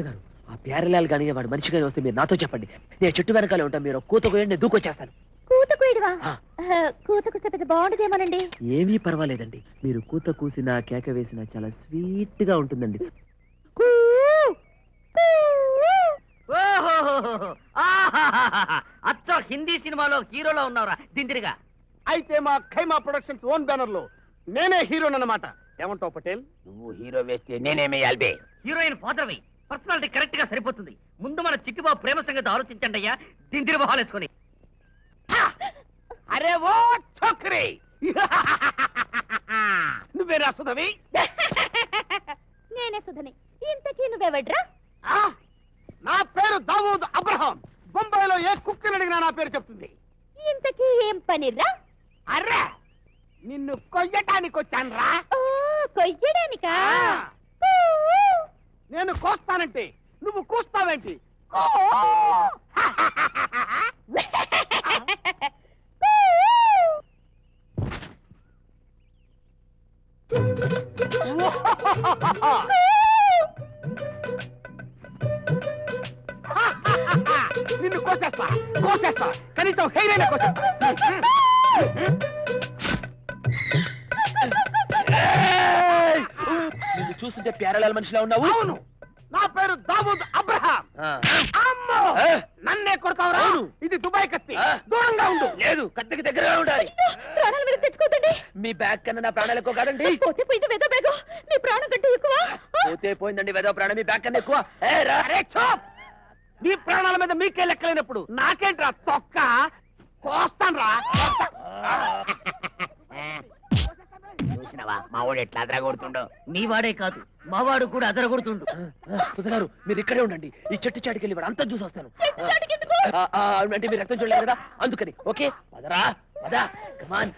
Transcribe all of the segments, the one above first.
సుధగారు ఆ ప్యారలాల్ కానీ వాడు మనిషి కానీ వస్తే మీరు నాతో చెప్పండి. నేను చెట్టు వెనకాలే ఉంటాను మీరు కూత కోయండి నేను దూకొచ్చేస్తాను. కూత కూయడవా ఆ. కూత కూస్తే పెద్ద బాగుండదేమోనండి. ఏమీ పర్వాలేదండి. మీరు కూత కూసినా కేక వేసినా చాలా స్వీట్గా ఉంటుందండి అచ్చో హిందీ సినిమాలో హీరోలో ఉన్నావురా దిందిరిగా. అయితే మా ఖైమా ప్రొడక్షన్స్ ఓన్ బ్యానర్లో నేనే హీరోనన్నమాట. ఏమంటావు పటేల్? నువ్వు హీరో వేస్తే నేనేమేయాలి హీరోయిన్ ఫాదర్వి. పర్సనాలిటీ కరెక్ట్గా సరిపోతుంది. ముందు మన చిట్టిబాబు ప్రేమ సంగతి ఆలోచించండి అయ్యా. దిందిరి మొహాలు వేసుకొని. అరే ఓ చోకరి నువ్వేరా సుధవి? నేనే సుధని. ఇంతకీ నువ్వెవడ్రా? ఆ? నా పేరు దావూద్ అబ్రహాం. బొంబాయిలో ఏ కుక్కని అడిగినా నా పేరు చెప్తుంది. ఇంతకీ ఏం పనిరా అర్రే నిన్ను కొయ్యటానికి వచ్చాను రా ఓ కొయ్యడానికా నేను కోస్తానంటే నువ్వు కూస్తావేంటి! నిన్ను కోసేస్తా కోసేస్తా. కనీసం హెయిర్ అయినా కోసేస్తా చూస్తుంటే ప్యారలాల్ మనిషిలా ఉన్నావు? అవును. నా పేరు దావూద్ అబ్రహాం. అమ్మో. నన్నే కొడతావురా. ఇది దుబాయ్ కత్తి. దూరంగా ఉండు. లేదు కత్తికి దగ్గరగా ఉండాలి. ప్రాణాల మీద తెచ్చుకోదండి మీ బ్యాగ్ కన్నా నా ప్రాణాలు ఎక్కువ కాదండి పోతే పోయింది వెద బేగం నీ ప్రాణం కంటే ఎక్కువ. పోతే పోయిందండి వెదవ ప్రాణం మీ బ్యాగ్ కన్నా ఎక్కువ. ఏ రా. అరే చూప్! మీ ప్రాణాల మీద మీకే లెక్కలేనప్పుడు నాకేంట్రా తొక్క? కోస్తాన్రా. చూసినవా? మా వాడు ఎట్లా అదరగొడుతుండో? నీ వాడే కాదు మావాడు కూడా అదరగొడుతుండు. సుధగారు మీరు ఇక్కడే ఉండండి. ఈ చెట్టు చాటుకి వెళ్ళి వాడు అంతా చూసి వస్తాను? ఆ, ఆ, అంటే మీరు రక్తం చూడలేదు కదా? అందుకని ఓకే? పదరా పద. కమాన్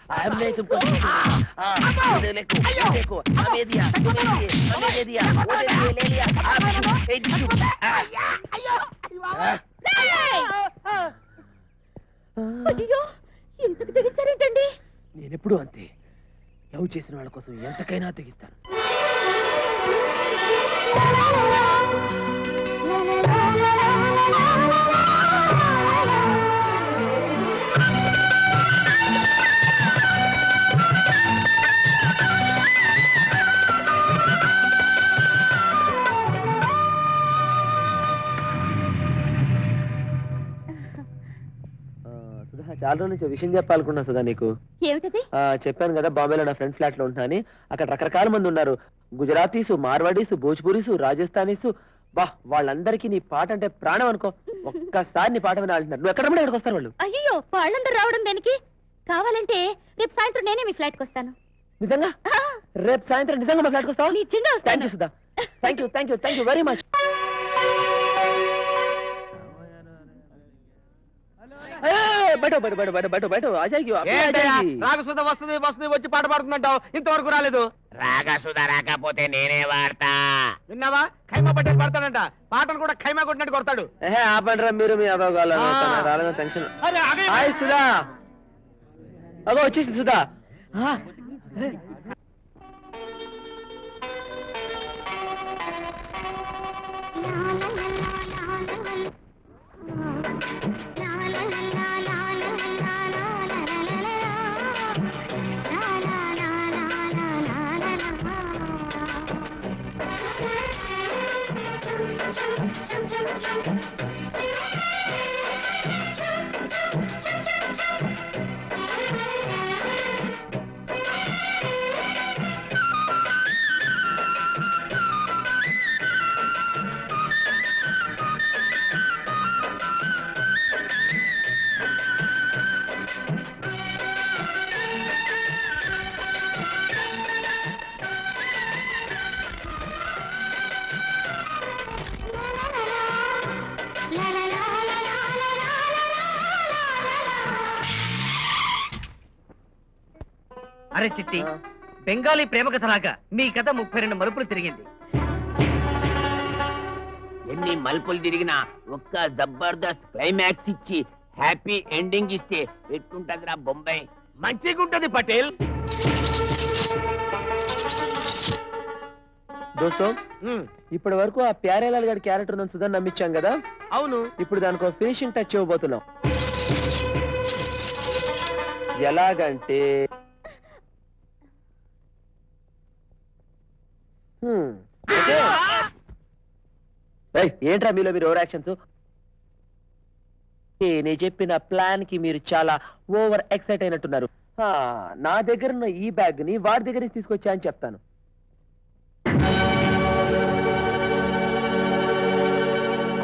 తుమ్కో ఆ ఆ ఏ దిషు ఆ. ఆ. అయ్యో. ఇంతకు తెగించారేంటండి? నేనెప్పుడు అంతే. లవ్ చేసిన వాళ్ళ కోసం ఎంతకైనా తెగిస్తాను ఆ, సుధా చాలా రోజుల నుంచి విషయం చెప్పాలనుకున్నా సుధా నీకు. ఏమిటది? ఆ, చెప్పాను కదా బాంబేలో నా ఫ్రెండ్ ఫ్లాట్లో ఉంటానని అక్కడ రకరకాల మంది ఉన్నారు. గుజరాతీసు మార్వాడీసు భోజ్పురీసు రాజస్థానీసు. బా వాళ్ళందరికీ నీ పాట అంటే ప్రాణం అనుకో. ఒక్కసారి నీ పాట వినాలంటున్నారు నువ్వు ఎక్కడ పడి ఎక్కడికి వస్తారు వాళ్ళు? అయ్యో వాళ్ళందరూ రావడం దేనికి? కావాలంటే రేపు సాయంత్రం నేనే మీ ఫ్లాట్కి వస్తాను. నిజంగా? ఆ, రేపు సాయంత్రం నిజంగా మా ఫ్లాట్కి వస్తావా? నిజంగా థ్యాంక్ వస్తాను you Sudha. Thank you thank you thank you very much బయట బయట బయట బయట బయట బయట అజాయి ఏంటయ్యా రాగసుధ వస్తుంది వస్తుంది వచ్చి పాట పాడుతుందంటావు. ఇంతవరకు రాలేదు. రాగా సుధా రాకపోతే నేనే వాడతా. విన్నావా? ఖైమా పట్టేది పడతాడంట. పాటలు కూడా ఖైమా కొట్టినట్టు కొడతాడు. ఆపండి రా మీరు మీ అదోగాల ఆ. రాలేదని టెన్షన్ అరే ఆగే. హాయ్ సుధా. అగో వచ్చేసింది సుధా. అరే చిట్టి బెంగాలీ ప్రేమ కథలాగా మీ కథ ముప్పై రెండు మలుపులు తిరిగింది. ఎన్ని మలుపులు తిరిగినా ఒక్క జబర్దస్త్ క్లైమాక్స్ ఇచ్చి హ్యాపీ ఎండింగ్ ఇస్తే ఎట్టుంటదిరా బొంబాయి? మంచిగా ఉంటది పటేల్. దోస్తో ఇప్పటి వరకు ఆ ప్యారేలాల్ గారి క్యారెక్టర్ ఉందని సుధా నమ్మించాం కదా? అవును. ఇప్పుడు దానికి ఫినిషింగ్ టచ్ ఇవ్వబోతున్నాం. ఎలాగంటే హ్మ్, ఓకే. ఏయ్, ఏంట్రా మీలో మీరు ఓవర్ యాక్షన్స్? నేను చెప్పిన ప్లాన్కి మీరు చాలా ఓవర్ ఎక్సైట్ అయినట్టున్నారు. నా దగ్గర ఉన్న ఈ బ్యాగ్ని వాడి దగ్గర నుంచి తీసుకొచ్చా అని చెప్తాను.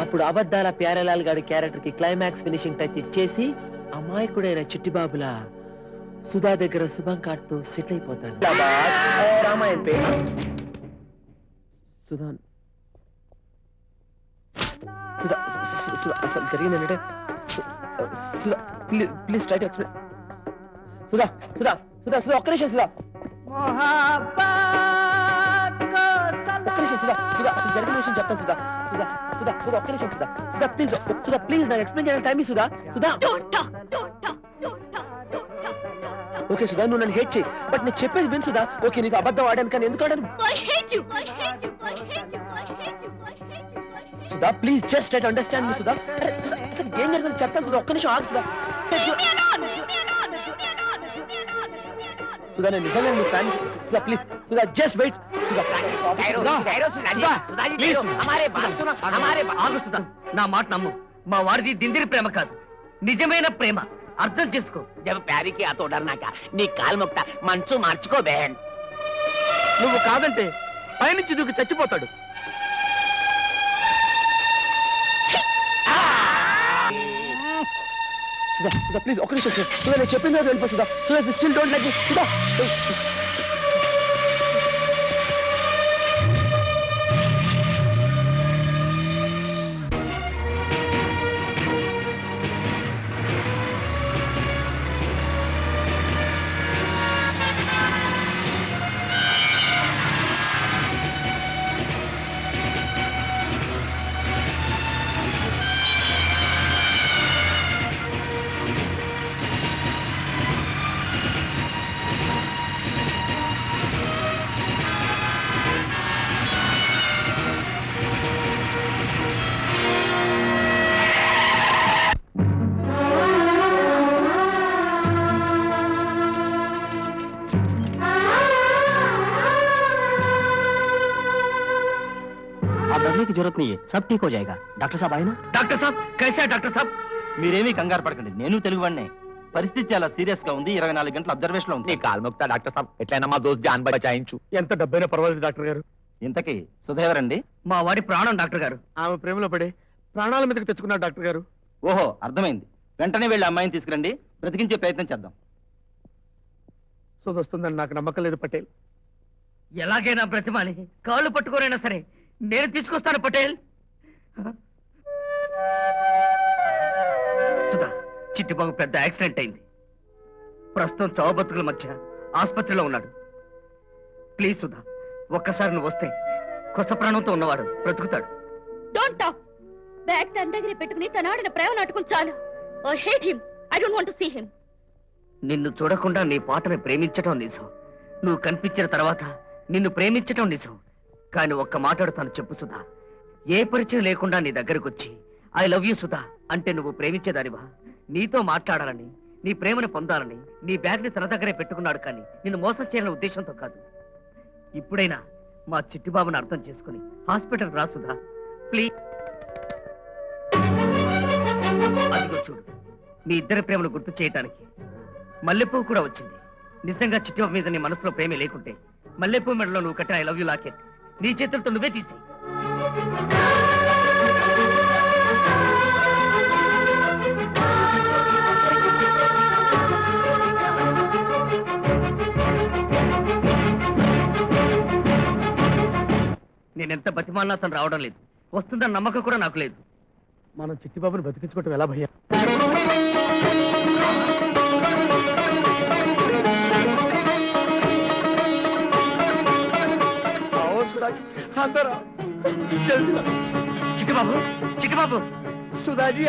అప్పుడు అబద్ధాల ప్యారలాల్ గారి క్యారెక్టర్కి క్లైమాక్స్ ఫినిషింగ్ టచ్ ఇచ్చేసి అమాయకుడైన చిట్టిబాబులా సుధా దగ్గర శుభం కార్డ్తో సెటిల్ అయిపోతాను రామాయణ పే సుధా సుధా సు- సుధా అసలు జరిగింది ఏంటంటే సు- Sudha please please try to explain Sudha Sudha Sudha Sudha ఒక్క నిమిషం సుధా. ఒక్క నిమిషం సుధా సుధా అసలు జరిగిన విషయం చెప్తాను సుధా. సుధా సుధా సుధా ఒక్క నిమిషం సుధా. సుధా ప్లీజ్ సుధా ప్లీజ్ నాకు ఎక్స్ప్లెయిన్ చేయాలని టైం సుధా. సుధా. ఓకే సుధా నువ్వు నన్ను హేట్ చేయి బట్ నేను చెప్పేది విను సుధా ఓకే నీకు అబద్ధం ఆడాను కానీ ఎందుకు ఆడాను Sudha please just I understand me Sudha ఏం జరిగింది చెప్తాను సుధా ఒక్క నిమిషం ఆగు సుధా సుధా నేను నిజంగా నీ fan Sudha please Sudha just wait నా మాట నమ్ము మా వారిది దిందిరి ప్రేమ కాదు నిజమైన ప్రేమ అర్థం చేసుకో. జబ ప్యారీకి ఆ తోడన్నాక నీ కాలు మొక్క మంచు మార్చుకో బేహన్. నువ్వు కాదంటే పైనుంచి దూకి చచ్చిపోతాడు. ప్లీజ్ ఒక నిమిషం చెప్పింది వెళ్ళిపోతుందా Sudha. Still don't like Sudha. आप डरने की जरूरत नहीं है सब ठीक हो जाएगा डॉक्टर साहब आए ना డాక్టర్ సాబ్ కైసా డాక్టర్ సాబ్ మీరేమీ కంగారు పడకండి నేను తెలుగు వాడినే పరిస్థితి చాలా సీరియస్ గా ఉంది ఇరవై నాలుగు గంటల అబ్జర్వేషన్ లో నీ ఉంది కాల్ మొక్త డాక్టర్ సాబ్ ఎట్లయినా మా దోస్త్ జాన్ బచాయించు ఎంత డబ్బైనా పర్వాలేదు డాక్టర్ గారు ఇంతకీ సుధేవరండి మా వాడి ప్రాణం డాక్టర్ గారు ఆమె ప్రేమలో పడి ప్రాణాల మీదకి తెచ్చుకున్నాడు డాక్టర్ గారు ఓహో అర్థమైంది వెంటనే వెళ్ళి అమ్మాయిని తీసుకురండి బ్రతికించే ప్రయత్నం చేద్దాం సోద వస్తుందని నాకు నమ్మకం లేదు పటేల్ ఎలాగైనా బ్రతిమాలి కాళ్ళు పట్టుకోరైనా సరే నేను తీసుకొస్తాను పటేల్. సుధా చిట్టిబాబు పెద్ద యాక్సిడెంట్ అయింది. ప్రస్తుతం చావు బతుకుల మధ్య ఆసుపత్రిలో ఉన్నాడు. ప్లీజ్ సుధా ఒక్కసారి నువ్వు వస్తే కొత్త ప్రాణంతో ఉన్నవాడు బ్రతుకుతాడు. బ్యాగ్ తన దగ్గర పెట్టుకుని తన ఆడిన ప్రేమ నాటకం చాలు. I hate him I don't want to see him నిన్ను చూడకుండా నీ పాటని ప్రేమించటం నిజం. నువ్వు కనిపించిన తర్వాత నిన్ను ప్రేమించటం నిజం. కానీ ఒక్క మాట్లాడుతాను చెప్పు సుధా. ఏ పరిచయం లేకుండా నీ దగ్గరకు వచ్చి ఐ లవ్ యూ సుధా అంటే నువ్వు ప్రేమించేదానివా? నీతో మాట్లాడాలని నీ ప్రేమను పొందాలని నీ బ్యాగ్ని తన దగ్గరే పెట్టుకున్నాడు కానీ నిన్ను మోసం చేయాలనే ఉద్దేశంతో కాదు. ఇప్పుడైనా మా చిట్టిబాబుని అర్థం చేసుకుని హాస్పిటల్ రా సుధా. ప్లీజ్. అదిగో చూడు మీ ఇద్దరి ప్రేమను గుర్తు చేయటానికి మల్లెపువ్వు కూడా వచ్చింది. నిజంగా చిట్టిబాబు మీద నీ మనసులో ప్రేమే లేకుంటే మల్లెపువ్వు మెడలో నువ్వు కట్టే ఐ లవ్ యూ లాకెట్ నీ చేతులతో నువ్వే తీసి. నేనెంత బతిమాలినా అతను రావడం లేదు. వస్తుందన్న నమ్మకం కూడా నాకు లేదు. మనం చిట్టిబాబుని బతికించుకోవటం ఎలా భయ్యా? అందరూ Chittibabu Chittibabu Sudhaji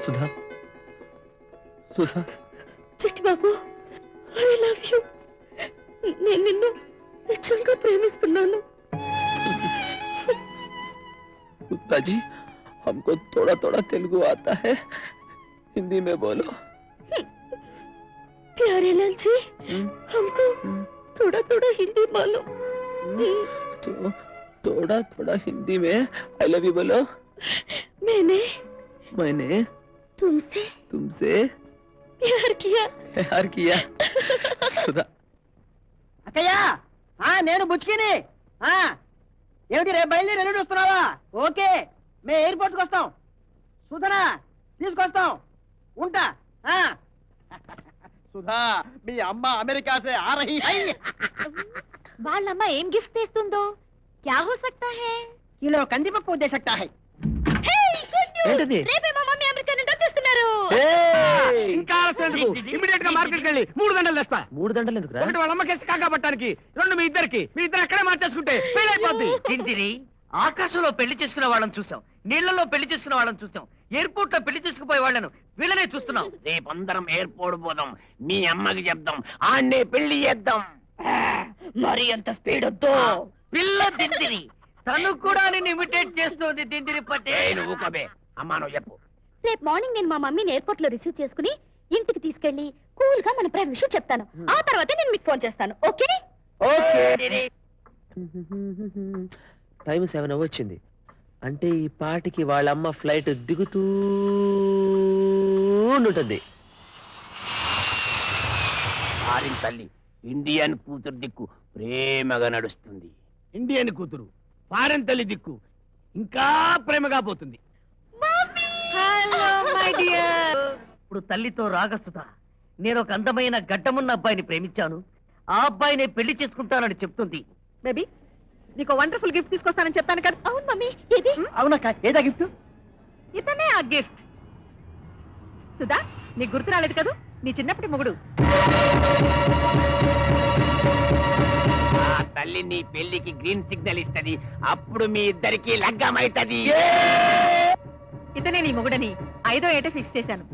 అయి సుధా చిట్టి బాబు ఐ లవ్ యూ నేను నిన్ను నిజంగా ప్రేమిస్తున్నాను सुधा जी हमको थोड़ा थोड़ा तेलुगु आता है हिंदी में बोलो प्यारे लाल जी हमको थोड़ा थोड़ा हिंदी मालूम तो थोड़ा थोड़ा हिंदी में आई लव यू बोलो मैंने मैंने तुमसे तुमसे प्यार किया प्यार किया सुधा అక్కయ్య ఆ నేను బుచ్చికిని ఆ ఏమిటి రేపు బయలుదేరి ఎల్లుండి వస్తున్నావా ఓకే మేము ఎయిర్పోర్ట్కి వస్తాం సుధనా తీసుకొస్తాం ఉంటా ఆ సుధా మీ అమ్మ అమెరికా సే ఆ రహీ హై వాళ్ళమ్మ ఏం గిఫ్ట్ తెస్తుందో క్యా హో సక్తా హై కిలో కందిపప్పు దే సక్తా హై ఏంటది? రేపే మా మమ్మీ ఇంకా ఇమీడియట్గా వెళ్ళి మూడు తెస్తా. ఒకటి వాళ్ళ రెండు మీ ఇద్దరికి. మీ ఇద్దరు అక్కడే మార్చేసుకుంటే పెళ్ళైపోద్ది తింటిని ఆకాశంలో పెళ్ళి చేసుకునే వాళ్ళని చూసాం. నీళ్ళలో పెళ్ళి చేసుకునే వాళ్ళని చూసాం. ఎయిర్పోర్ట్లో పెళ్ళి చేసుకుపోయే వాళ్ళను వీళ్ళనే చూస్తున్నాం. రేపందరం ఎయిర్పోర్ట్ పోదాం. మీ అమ్మకి చెప్దాం. ఆన్నే పెళ్ళి చేద్దాం. మరి అంత స్పీడ్ వద్దు. పిల్ల తింటిని తను కూడా నిన్ను ఇమిటేట్ చేస్తోంది తింటిని పట్టే నువ్వు కబే అమ్మా నువ్వు చెప్పు. రేపు మార్నింగ్ నేను మా మమ్మీని ఎయిర్పోర్ట్లో రిసీవ్ చేసుకుని ఇంటికి తీసుకెళ్ళి కూల్గా మన ప్రేమ విషయం చెప్తాను ఆ తర్వాత నేను మీకు ఫోన్ చేస్తాను. ఓకే? ఓకే. టైం సెవెన్ అవ్వచ్చింది. అంటే ఈ పాటికి వాళ్ళ అమ్మ ఫ్లైట్ దిగుతూ ఉంటుంది ఆరిన్ తల్లి ఇండియన్ కూతురు దిక్కు ప్రేమగా నడుస్తుంది. ఇండియన్ కూతురు ఫారెన్ తల్లి దిక్కు ఇంకా ప్రేమగా పోతుంది. ఇప్పుడు తల్లితో రాగస్తుత. నేను ఒక అందమైన గడ్డమున్న అబ్బాయిని ప్రేమించాను. ఆ అబ్బాయిని పెళ్ళి చేసుకుంటానని చెప్తుంది. బేబీ నీకు వండర్ఫుల్ గిఫ్ట్ తీసుకొస్తానని చెప్పాను కదా? అవును మమ్మీ ఏది? అవునక్క ఏదా గిఫ్ట్ ఇతనే ఆ గిఫ్ట్ సుధా నీకు గుర్తు రాలేదు కదా? నీ చిన్నప్పటి మొగుడు. ఆ తల్లి నీ పెళ్ళికి గ్రీన్ సిగ్నల్ ఇస్తది. అప్పుడు మీ ఇద్దరికి లగ్గమైతది ఇతనే నీ మొగుడని. ఐదో ఏట ఫిక్స్ చేశాను.